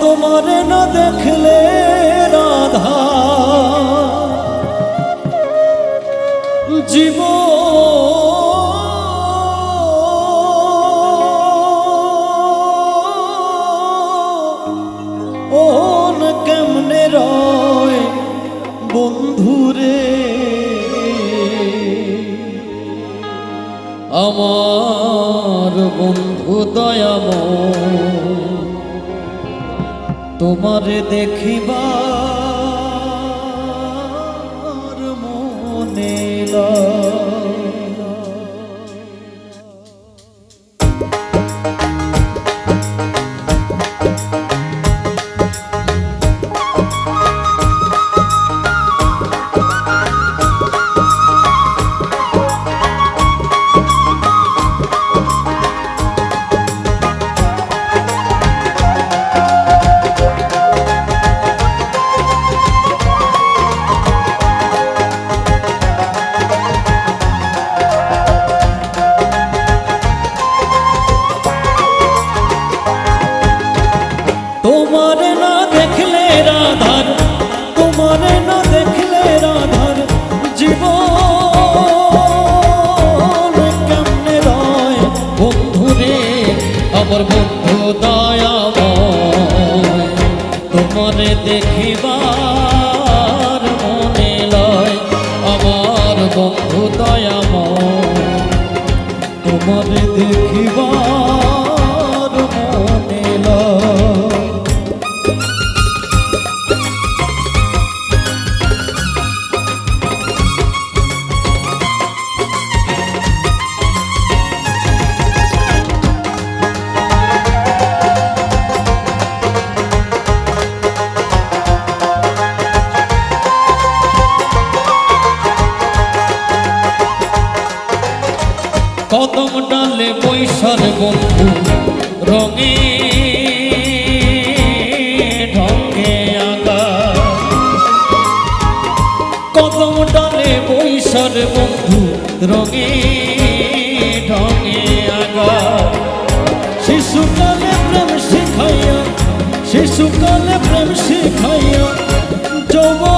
তোমার না দেখলে রাধা। জীব। ওন কেমনে রয় বন্ধুরে। আমার বন্ধু দয়াময়। তোমারে দেখিবার মনে লয়। তোমার না দেখলে রাধার তোমার না দেখলে রাধার জীবন কেমনে রয়? বন্ধুরে, আমার বন্ধু দয়াময়, তোমারে দেখিবার কদম ডালে বৈশার বন্ধু, রঙে ঢঙ্গে আগা কদম ডালে বৈশার বন্ধু, রঙে ঢঙ্গে আগা শিশুকালে প্রেম শিখাইয়া শিশুকালে প্রেম শিখাইয়া যৌবন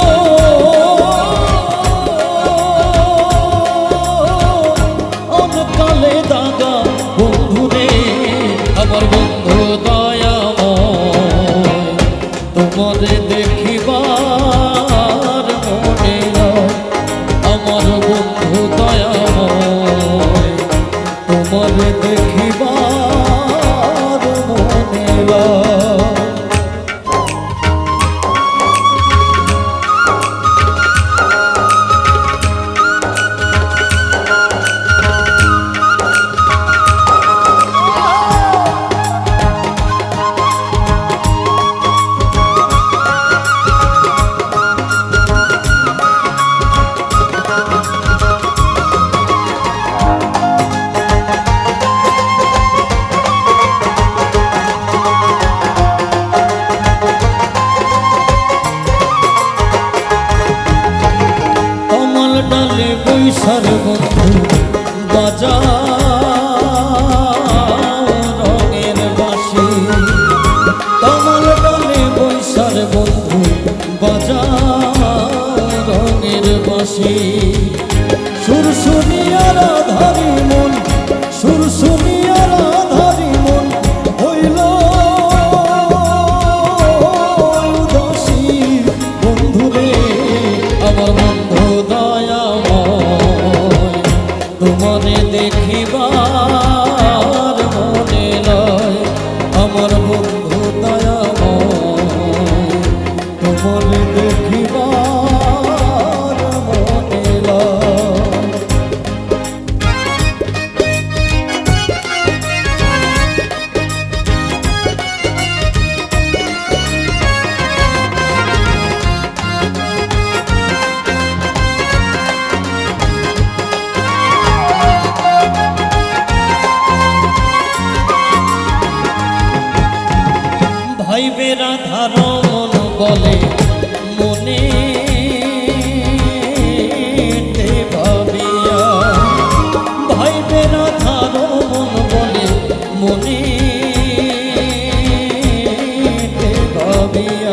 বৈশার বন্ধু বাজা তোমারে দেখিবার মন